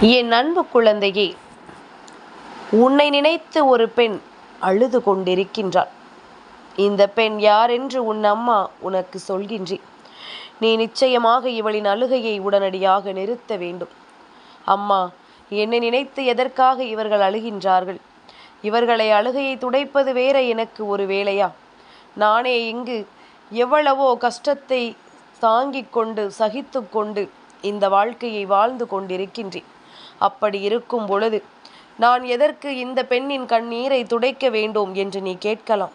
என் அன்பு குழந்தையே உன்னை நினைத்து ஒரு பெண் அழுது கொண்டிருக்கின்றாள். இந்த பெண் யாரென்று உன் அம்மா உனக்கு சொல்கின்றேன் நீ நிச்சயமாக இவளின் அழுகையை உடனடியாக நிறுத்த வேண்டும். அம்மா என்னை நினைத்து எதற்காக இவர்கள் அழுகின்றார்கள்? இவர்களை அழுகையை துடைப்பது வேற எனக்கு ஒரு வேலையா? நானே இங்கு எவ்வளவோ கஷ்டத்தை தாங்கிக் கொண்டு சகித்து கொண்டு இந்த வாழ்க்கையை வாழ்ந்து கொண்டிருக்கின்றேன். அப்படி இருக்கும் பொழுது நான் எதற்கு இந்த பெண்ணின் கண்ணீரை துடைக்க வேண்டும் என்று நீ கேட்கலாம்.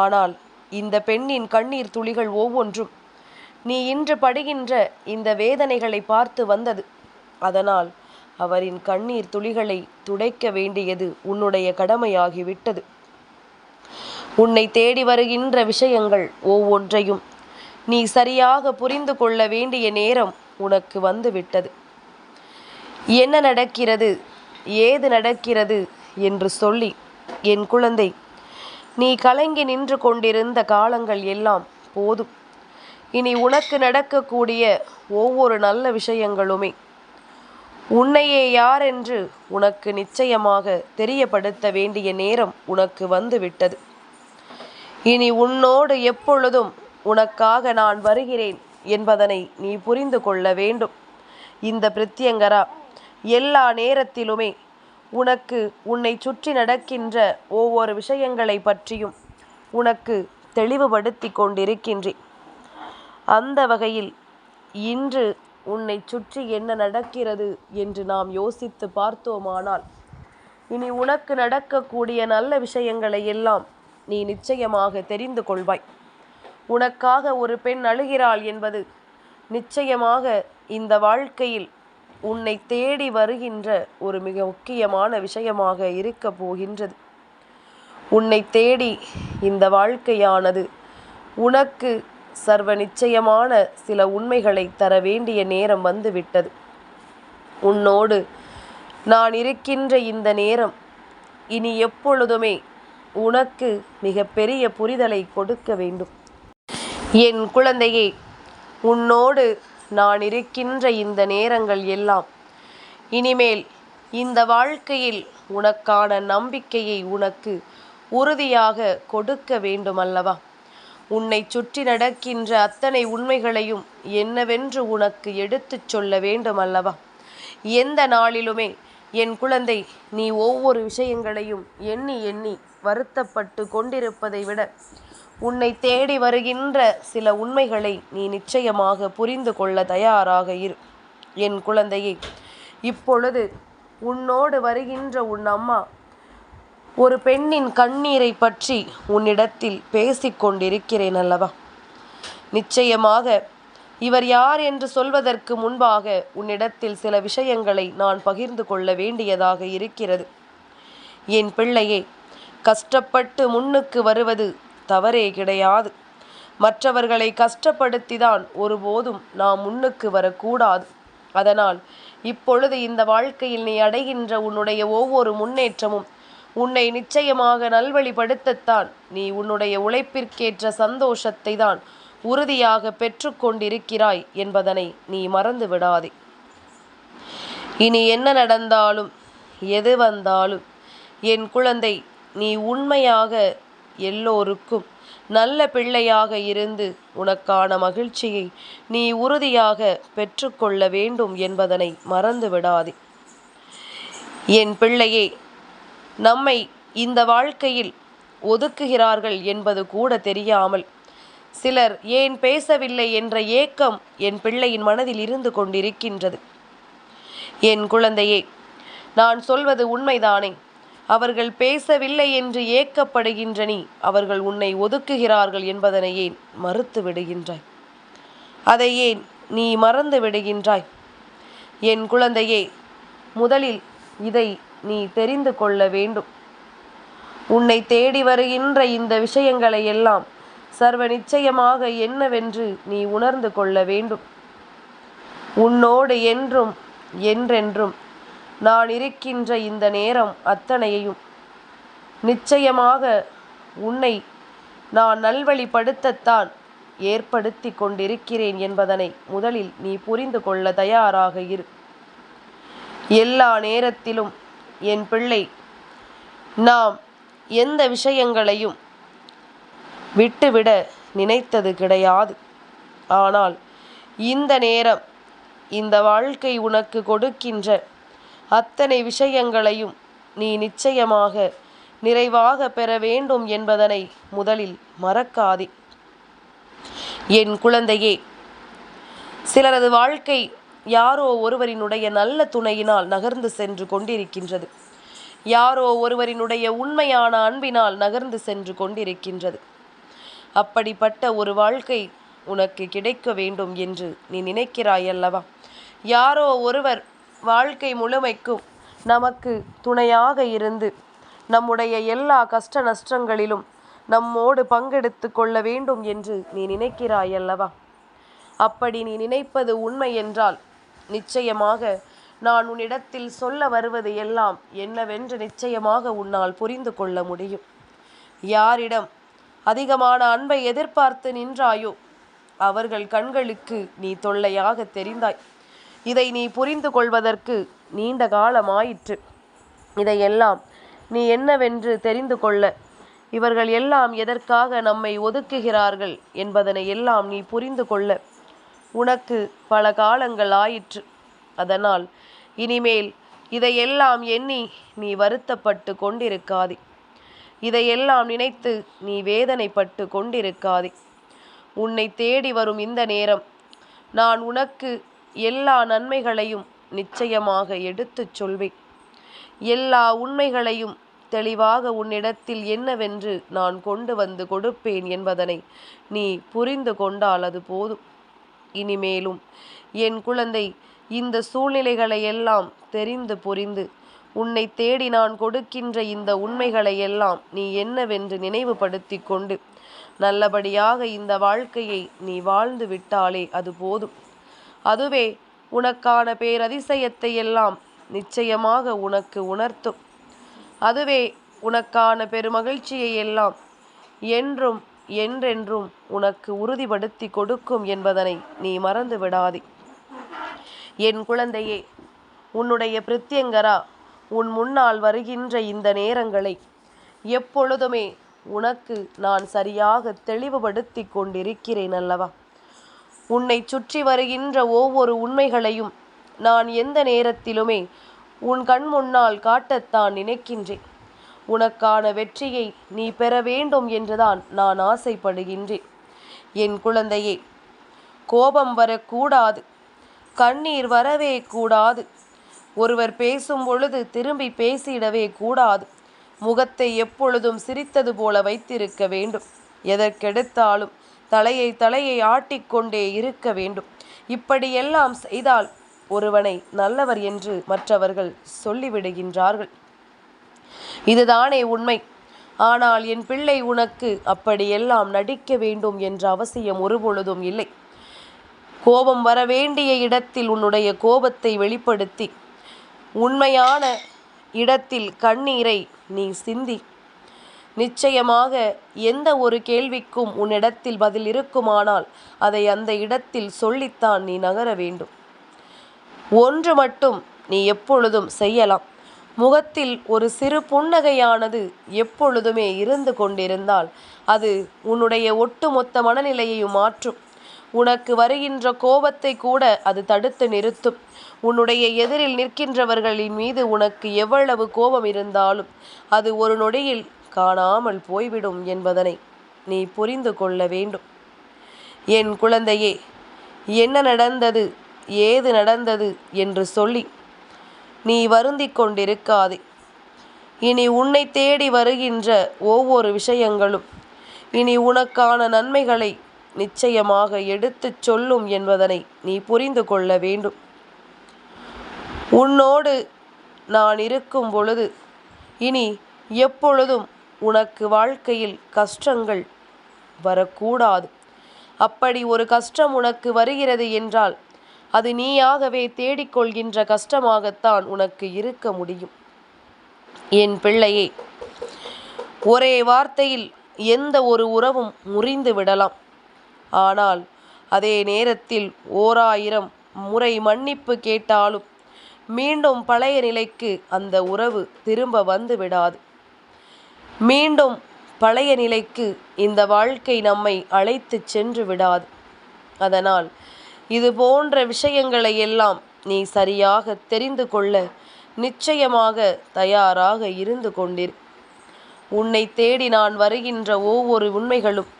ஆனால் இந்த பெண்ணின் கண்ணீர் துளிகள் ஒவ்வொன்றும் நீ இன்று படுகின்ற இந்த வேதனைகளை பார்த்து வந்தது. அதனால் அவரின் கண்ணீர் துளிகளை துடைக்க வேண்டியது உன்னுடைய கடமையாகிவிட்டது. உன்னை தேடி வருகின்ற விஷயங்கள் ஒவ்வொன்றையும் நீ சரியாக புரிந்து கொள்ள வேண்டிய நேரம் உனக்கு வந்துவிட்டது. என்ன நடக்கிறது? ஏது நடக்கிறது? என்று சொல்லி என் குழந்தை நீ கலங்கி நின்று கொண்டிருந்த காலங்கள் எல்லாம் போதும். இனி உனக்கு நடக்கக்கூடிய ஒவ்வொரு நல்ல விஷயங்களுமே உன்னையே யார் என்று உனக்கு நிச்சயமாக தெரியப்படுத்த வேண்டிய நேரம் உனக்கு வந்துவிட்டது. இனி உன்னோடு எப்பொழுதும் உனக்காக நான் வருகிறேன் என்பதனை நீ புரிந்து கொள்ள வேண்டும். இந்த பிரித்தியங்கரா எல்லா நேரத்திலுமே உனக்கு உன்னை சுற்றி நடக்கின்ற ஒவ்வொரு விஷயங்களை பற்றியும் உனக்கு தெளிவுபடுத்தி கொண்டிருக்கின்றேன். அந்த வகையில் இன்று உன்னை சுற்றி என்ன நடக்கிறது என்று நாம் யோசித்து பார்த்தோமானால் இனி உனக்கு நடக்கக்கூடிய நல்ல விஷயங்களை எல்லாம் நீ நிச்சயமாக தெரிந்து கொள்வாய். உனக்காக ஒரு பெண் அழுகிறாள் என்பது நிச்சயமாக இந்த வாழ்க்கையில் உன்னை தேடி வருகின்ற ஒரு மிக முக்கியமான விஷயமாக இருக்க போகின்றது. உன்னை தேடி இந்த வாழ்க்கையானது உனக்கு சர்வ நிச்சயமான சில உண்மைகளை தர வேண்டிய நேரம் வந்துவிட்டது. உன்னோடு நான் இருக்கின்ற இந்த நேரம் இனி எப்பொழுதுமே உனக்கு மிகப்பெரிய புரிதலை கொடுக்க வேண்டும். என் குழந்தையே உன்னோடு நான் இருக்கின்ற இந்த நேரங்கள் எல்லாம் இனிமேல் இந்த வாழ்க்கையில் உனக்கான நம்பிக்கையை உனக்கு உறுதியாக கொடுக்க வேண்டுமல்லவா? உன்னை சுற்றி நடக்கின்ற அத்தனை உண்மைகளையும் என்னவென்று உனக்கு எடுத்துச் சொல்ல வேண்டுமல்லவா? எந்த நாளிலுமே என் குழந்தை நீ ஒவ்வொரு விஷயங்களையும் எண்ணி எண்ணி வருத்தப்பட்டு கொண்டிருப்பதை விட உன்னை தேடி வருகின்ற சில உண்மைகளை நீ நிச்சயமாக புரிந்து கொள்ள தயாராக இரு. என் குழந்தையை இப்பொழுது உன்னோடு வருகின்ற உன் அம்மா ஒரு பெண்ணின் கண்ணீரை பற்றி உன்னிடத்தில் பேசிக்கொண்டிருக்கிறேன் அல்லவா? நிச்சயமாக இவர் யார் என்று சொல்வதற்கு முன்பாக உன்னிடத்தில் சில விஷயங்களை நான் பகிர்ந்து கொள்ள வேண்டியதாக இருக்கிறது. என் பிள்ளையே கஷ்டப்பட்டு முன்னுக்கு வருவது தவறே கிடையாது. மற்றவர்களை கஷ்டப்படுத்திதான் ஒருபோதும் நாம் முன்னுக்கு வரக்கூடாது. அதனால் இப்பொழுது இந்த வாழ்க்கையில் நீ அடைகின்ற உன்னுடைய ஒவ்வொரு முன்னேற்றமும் உன்னை நிச்சயமாக நல்வழிப்படுத்தத்தான் நீ உன்னுடைய உழைப்பிற்கேற்ற சந்தோஷத்தை தான் உறுதியாக பெற்றுக்கொண்டிருக்கிறாய் என்பதனை நீ மறந்து விடாதே. இனி என்ன நடந்தாலும் எது வந்தாலும் என் குழந்தை நீ உண்மையாக எல்லோருக்கும் நல்ல பிள்ளையாக இருந்து உனக்கான மகிழ்ச்சியை நீ உறுதியாக பெற்றுக்கொள்ள வேண்டும் என்பதனை மறந்து விடாதே என் பிள்ளையே நம்மை இந்த வாழ்க்கையில் ஒதுக்குகிறார்கள் என்பது கூட தெரியாமல் சிலர் ஏன் பேசவில்லை என்ற ஏக்கம் என் பிள்ளையின் மனதில் இருந்து கொண்டிருக்கின்றது. என் குழந்தையே நான் சொல்வது உண்மைதானே? அவர்கள் பேசவில்லை என்று ஏக்கப்படுகின்ற நீ அவர்கள் உன்னை ஒதுக்குகிறார்கள் என்பதனை ஏன் மறுத்து விடுகின்றாய்? அதை ஏன் நீ மறந்து விடுகின்றாய்? என் குழந்தையே முதலில் இதை நீ தெரிந்து கொள்ள வேண்டும். உன்னை தேடி வருகின்ற இந்த விஷயங்களை எல்லாம் சர்வ நிச்சயமாக என்னவென்று நீ உணர்ந்து கொள்ள வேண்டும். உன்னோடு என்றும் என்றென்றும் நான் இருக்கின்ற இந்த நேரம் அத்தனையையும் நிச்சயமாக உன்னை நான் நல்வழிப்படுத்தத்தான் ஏற்படுத்தி கொண்டிருக்கிறேன் என்பதனை முதலில் நீ புரிந்து கொள்ள தயாராக இரு. எல்லா நேரத்திலும் என் பிள்ளை நாம் எந்த விஷயங்களையும் விட்டுவிட நினைத்தது கிடையாது. ஆனால் இந்த நேரம் இந்த வாழ்க்கை உனக்கு கொடுக்கின்ற அத்தனை விஷயங்களையும் நீ நிச்சயமாக நிறைவாக பெற வேண்டும் என்பதனை முதலில் மறக்காதே. என் குழந்தையே சிலரது வாழ்க்கை யாரோ ஒருவரினுடைய நல்ல துணையினால் நகர்ந்து சென்று கொண்டிருக்கின்றது. யாரோ ஒருவரினுடைய உண்மையான அன்பினால் நகர்ந்து சென்று கொண்டிருக்கின்றது. அப்படிப்பட்ட ஒரு வாழ்க்கை உனக்கு கிடைக்க வேண்டும் என்று நீ நினைக்கிறாய் அல்லவா யாரோ ஒருவர் வாழ்க்கை முழுமைக்கும் நமக்கு துணையாக இருந்து நம்முடைய எல்லா கஷ்ட நஷ்டங்களிலும் நம்மோடு பங்கெடுத்து கொள்ள வேண்டும் என்று நீ நினைக்கிறாய் அல்லவா அப்படி நீ நினைப்பது உண்மை என்றால் நிச்சயமாக நான் உன்னிடத்தில் சொல்ல வருவது எல்லாம் என்னவென்று நிச்சயமாக உன்னால் புரிந்து கொள்ள முடியும். யாரிடம் அதிகமான அன்பை எதிர்பார்த்து நின்றாயோ அவர்கள் கண்களுக்கு நீ தொல்லையாக தெரிந்தாய். இதை நீ புரிந்து கொள்வதற்கு நீண்ட காலமாயிற்று. இதையெல்லாம் நீ என்னவென்று தெரிந்து கொள்ள. இவர்கள் எல்லாம் எதற்காக நம்மை ஒதுக்குகிறார்கள் என்பதனை எல்லாம் நீ புரிந்து கொள்ள. உனக்கு பல காலங்கள் ஆயிற்று. அதனால் இனிமேல் இதையெல்லாம் எண்ணி நீ வருத்தப்பட்டு கொண்டிருக்காதே. இதையெல்லாம் நினைத்து நீ வேதனைப்பட்டு கொண்டிருக்காதே. உன்னை தேடி வரும் இந்த நேரம் நான் உனக்கு எல்லா நன்மைகளையும் நிச்சயமாக எடுத்துச் சொல்வேன். எல்லா உண்மைகளையும் தெளிவாக உன்னிடத்தில் என்னவென்று நான் கொண்டு வந்து கொடுப்பேன் என்பதனை நீ புரிந்து கொண்டால் அது போதும். இனிமேலும் என் குழந்தை இந்த சூழ்நிலைகளை எல்லாம் தெரிந்து புரிந்து உன்னை தேடி நான் கொடுக்கின்ற இந்த உண்மைகளை எல்லாம் நீ என்னவென்று நினைவுபடுத்தி கொண்டு நல்லபடியாக இந்த வாழ்க்கையை நீ வாழ்ந்து விட்டாலே அது போதும். அதுவே உனக்கான பேரதிசயத்தை எல்லாம் நிச்சயமாக உனக்கு உணர்த்தும். அதுவே உனக்கான பெருமகிழ்ச்சியை எல்லாம் என்றும் என்றென்றும் உனக்கு உறுதிப்படுத்தி கொடுக்கும் என்பதனை நீ மறந்து விடாதே. என் குழந்தையே உன்னுடைய பிரித்யங்கரா உன் முன்னால் வருகின்ற இந்த நேரங்களை எப்பொழுதுமே உனக்கு நான் சரியாக தெளிவுபடுத்தி கொண்டிருக்கிறேன் அல்லவா? உன்னை சுற்றி வருகின்ற ஒவ்வொரு உண்மைகளையும் நான் எந்த நேரத்திலுமே உன் கண் முன்னால் காட்டத்தான் நினைக்கின்றேன். உனக்கான வெற்றியை நீ பெற வேண்டும் என்றுதான் நான் ஆசைப்படுகின்றேன். என் குழந்தையே கோபம் வரக்கூடாது. கண்ணீர் வரவே கூடாது. ஒருவர் பேசும் பொழுது திரும்பி பேசிடவே கூடாது. முகத்தை எப்பொழுதும் சிரித்தது போல வைத்திருக்க வேண்டும். எதற்கெடுத்தாலும் தலையை தலையை ஆட்டிக்கொண்டே இருக்க வேண்டும். இப்படியெல்லாம் செய்தால் ஒருவனை நல்லவர் என்று மற்றவர்கள் சொல்லிவிடுகின்றார்கள். இதுதானே உண்மை. ஆனால் என் பிள்ளை உனக்கு அப்படியெல்லாம் நடிக்க வேண்டும் என்ற அவசியம் ஒருபொழுதும் இல்லை. கோபம் வர வேண்டிய இடத்தில் உன்னுடைய கோபத்தை வெளிப்படுத்தி உண்மையான இடத்தில் கண்ணீரை நீ சிந்தி. நிச்சயமாக எந்த ஒரு கேள்விக்கும் உன்னிடத்தில் பதில் இருக்குமானால் அதை அந்த இடத்தில் சொல்லித்தான் நீ நகர வேண்டும். ஒன்று மட்டும் நீ எப்பொழுதும் செய்யலாம். முகத்தில் ஒரு சிறு புன்னகையானது எப்பொழுதுமே இருந்து கொண்டிருந்தால் அது உன்னுடைய ஒட்டுமொத்த மனநிலையையும் மாற்றும். உனக்கு வருகின்ற கோபத்தை கூட அது தடுத்து நிறுத்தும். உன்னுடைய எதிரில் நிற்கின்றவர்களின் மீது உனக்கு எவ்வளவு கோபம் இருந்தாலும் அது ஒரு நொடியில் காணாமல் போய்விடும் என்பதனை நீ புரிந்து கொள்ள வேண்டும். என் குழந்தையே என்ன நடந்தது ஏது நடந்தது என்று சொல்லி நீ வருந்தி கொண்டிருக்காதே. இனி உன்னை தேடி வருகின்ற ஒவ்வொரு விஷயங்களும் இனி உனக்கான நன்மைகளை நிச்சயமாக எடுத்துச் சொல்லும் என்பதனை நீ புரிந்து கொள்ள வேண்டும். உன்னோடு நான் இருக்கும் பொழுது இனி எப்பொழுதும் உனக்கு வாழ்க்கையில் கஷ்டங்கள் வரக்கூடாது. அப்படி ஒரு கஷ்டம் உனக்கு வருகிறது என்றால் அது நீயாகவே தேடிக்கொள்கின்ற கஷ்டமாகத்தான் உனக்கு இருக்க முடியும். என் பிள்ளையே ஒரே வார்த்தையில் எந்த ஒரு உறவும் முறிந்து விடலாம். ஆனால் அதே நேரத்தில் ஓராயிரம் முறை மன்னிப்பு கேட்டாலும் மீண்டும் பழைய நிலைக்கு அந்த உறவு திரும்ப வந்து விடாது. மீண்டும் பழைய நிலைக்கு இந்த வாழ்க்கை நம்மை அழைத்து சென்று விடாது. அதனால் இது போன்ற விஷயங்களை எல்லாம் நீ சரியாக தெரிந்து கொள்ள நிச்சயமாக தயாராக இருந்து கொண்டிரு. உன்னை தேடி நான் வருகின்ற ஒவ்வொரு உண்மைகளும்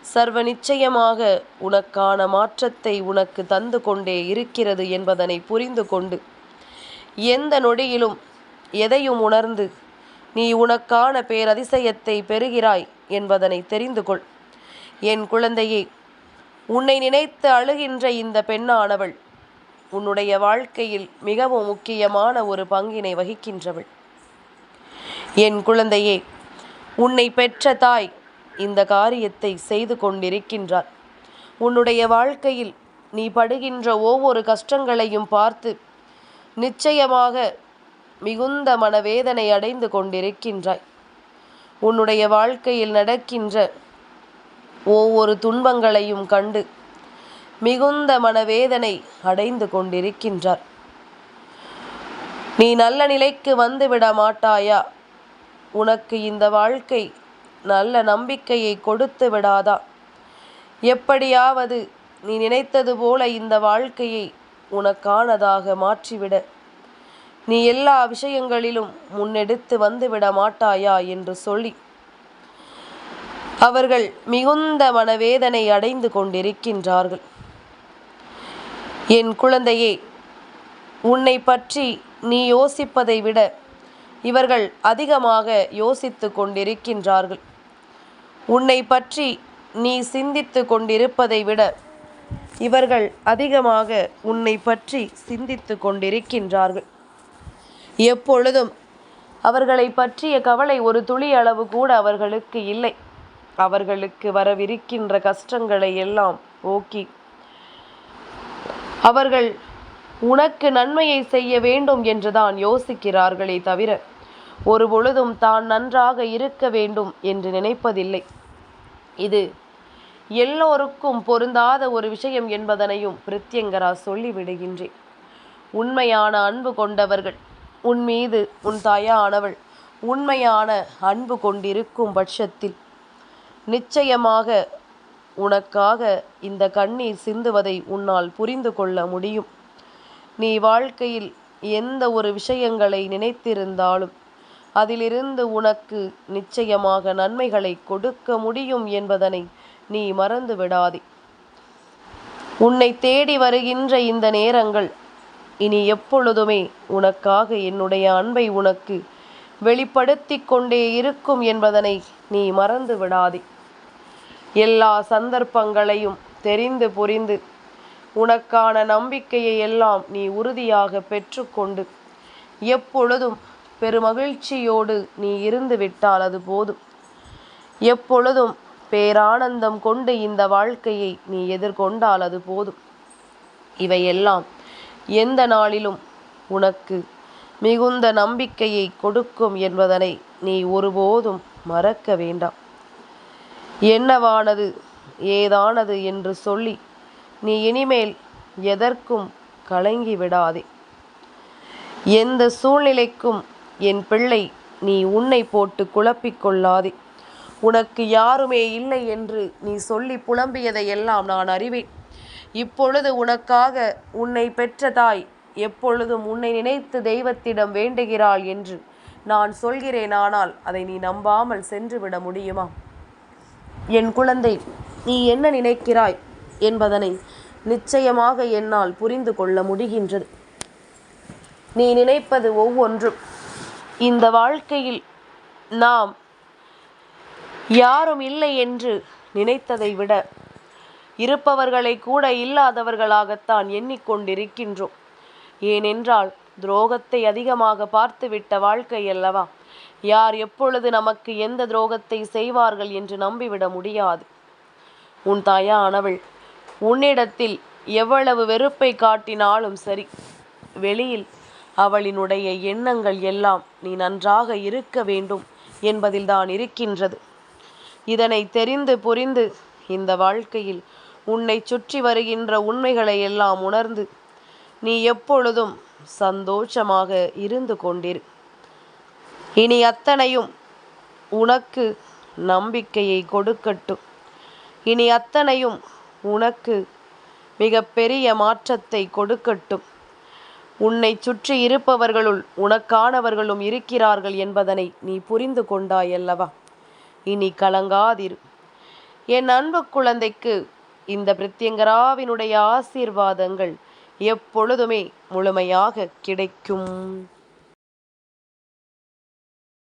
சர்வ நிச்சயமாக உனக்கான மாற்றத்தை உனக்கு தந்து கொண்டே இருக்கிறது என்பதனை புரிந்து கொண்டு எந்த நொடியிலும் எதையும் உணர்ந்து நீ உனக்கான பேரதிசயத்தை பெறுகிறாய் என்பதனை தெரிந்து கொள் என் குழந்தையே உன்னை நினைத்து அழுகின்ற இந்த பெண்ணானவள் உன்னுடைய வாழ்க்கையில் மிகவும் முக்கியமான ஒரு பங்கினை வகிக்கின்றவள். என் குழந்தையே உன்னை பெற்ற தாய் இந்த காரியத்தை செய்து கொண்டிருக்கின்றார். உன்னுடைய வாழ்க்கையில் நீ படுகின்ற ஒவ்வொரு கஷ்டங்களையும் பார்த்து நிச்சயமாக மிகுந்த மனவேதனை அடைந்து கொண்டிருக்கின்றாய். உன்னுடைய வாழ்க்கையில் நடக்கின்ற ஒவ்வொரு துன்பங்களையும் கண்டு மிகுந்த மனவேதனை அடைந்து கொண்டிருக்கின்றார் நீ நல்ல நிலைக்கு வந்துவிட மாட்டாயா? உனக்கு இந்த வாழ்க்கை நல்ல நம்பிக்கையை கொடுத்து விடாதா? எப்படியாவது நீ நினைத்தது போல இந்த வாழ்க்கையை உனக்கானதாக மாற்றிவிட. நீ எல்லா விஷயங்களிலும் முன்னெடுத்து வந்துவிட மாட்டாயா என்று சொல்லி அவர்கள் மிகுந்த மனவேதனை அடைந்து கொண்டிருக்கின்றார்கள். என் குழந்தையே உன்னை பற்றி நீ யோசிப்பதை விட இவர்கள் அதிகமாக யோசித்து கொண்டிருக்கின்றார்கள். உன்னை பற்றி நீ சிந்தித்து கொண்டிருப்பதை விட இவர்கள் அதிகமாக உன்னை பற்றி சிந்தித்து கொண்டிருக்கின்றார்கள். எப்பொழுதும். அவர்களை பற்றிய கவலை ஒரு துளி அளவு கூட அவர்களுக்கு இல்லை. அவர்களுக்கு வரவிருக்கின்ற கஷ்டங்களை எல்லாம் போக்கி அவர்கள் உனக்கு நன்மையை செய்ய வேண்டும் என்றுதான் யோசிக்கிறார்களே தவிர ஒரு பொழுதும் தான் நன்றாக இருக்க வேண்டும் என்று நினைப்பதில்லை. இது எல்லோருக்கும் பொருந்தாத ஒரு விஷயம் என்பதனையும் பிரித்யங்கரா சொல்லிவிடுகின்றேன். உண்மையான அன்பு கொண்டவர்கள் உன் மீது உன் தாயானவள் உண்மையான அன்பு கொண்டிருக்கும் பட்சத்தில் நிச்சயமாக உனக்காக இந்த கண்ணீர் சிந்துவதை உன்னால் புரிந்து கொள்ள முடியும். நீ வாழ்க்கையில் எந்த ஒரு விஷயங்களை நினைத்திருந்தாலும் அதிலிருந்து உனக்கு நிச்சயமாக நன்மைகளை கொடுக்க முடியும் என்பதனை நீ மறந்து விடாதே உன்னை தேடி வருகின்ற இந்த நேரங்கள் இனி எப்பொழுதுமே உனக்காக என்னுடைய அன்பை உனக்கு வெளிப்படுத்தி கொண்டே இருக்கும் என்பதனை நீ மறந்து விடாதே. எல்லா சந்தர்ப்பங்களையும் தெரிந்து புரிந்து உனக்கான நம்பிக்கையை எல்லாம் நீ உறுதியாக பெற்றுக்கொண்டு எப்பொழுதும் பெருமகிழ்ச்சியோடு நீ இருந்து விட்டால் அது போதும். எப்பொழுதும் பேரானந்தம் கொண்டு இந்த வாழ்க்கையை நீ எதிர்கொண்டால் அது போதும். இவையெல்லாம் எந்த நாளிலும் உனக்கு மிகுந்த நம்பிக்கையை கொடுக்கும் என்பதனை நீ ஒருபோதும் மறக்க வேண்டாம். என்னவானது ஏதானது என்று சொல்லி நீ இனிமேல் எதற்கும் கலங்கி விடாதே. எந்த சூழ்நிலைக்கும் என் பிள்ளை நீ உன்னை போட்டு குழப்பிக் கொள்ளாதே. உனக்கு யாருமே இல்லை என்று நீ சொல்லி புலம்பியதை எல்லாம் நான் அறிவேன். இப்பொழுது உனக்காக உன்னை பெற்ற தாய் எப்பொழுதும் உன்னை நினைத்து தெய்வத்திடம் வேண்டுகிறாள் என்று நான் சொல்கிறேன் ஆனால் அதை நீ நம்பாமல் சென்று விட முடியுமா? என் குழந்தை நீ என்ன நினைக்கிறாய் என்பதனை நிச்சயமாக என்னால் புரிந்து கொள்ள முடிகின்றது. நீ நினைப்பது ஒவ்வொன்றும் இந்த வாழ்க்கையில் நாம் யாரும் இல்லை என்று நினைத்ததை விட இருப்பவர்களை கூட இல்லாதவர்களாகத்தான் எண்ணிக்கொண்டிருக்கின்றோம். ஏனென்றால் துரோகத்தை அதிகமாக பார்த்துவிட்ட வாழ்க்கை அல்லவா? யார் எப்பொழுது நமக்கு எந்த துரோகத்தை செய்வார்கள் என்று நம்பிவிட முடியாது. உன் தாயானவள் உன்னிடத்தில் எவ்வளவு வெறுப்பை காட்டினாலும் சரி வெளியில் அவளினுடைய எண்ணங்கள் எல்லாம் நீ நன்றாக இருக்க வேண்டும் என்பதில்தான் இருக்கின்றது. இதனை தெரிந்து புரிந்து இந்த வாழ்க்கையில் உன்னை சுற்றி வருகின்ற உண்மைகளை எல்லாம் உணர்ந்து நீ எப்பொழுதும் சந்தோஷமாக இருந்து கொண்டிரு. இனி அத்தனையும் உனக்கு நம்பிக்கையை கொடுக்கட்டும். இனி அத்தனையும் உனக்கு மிக பெரிய மாற்றத்தை கொடுக்கட்டும். உன்னை சுற்றி இருப்பவர்களுள் உனக்கானவர்களும் இருக்கிறார்கள் என்பதனை நீ புரிந்து கொண்டாய் அல்லவா இனி கலங்காதிரு. என் அன்பு குழந்தைக்கு இந்த பிரித்யங்கராவினுடைய ஆசீர்வாதங்கள் எப்பொழுதுமே முழுமையாக கிடைக்கும்.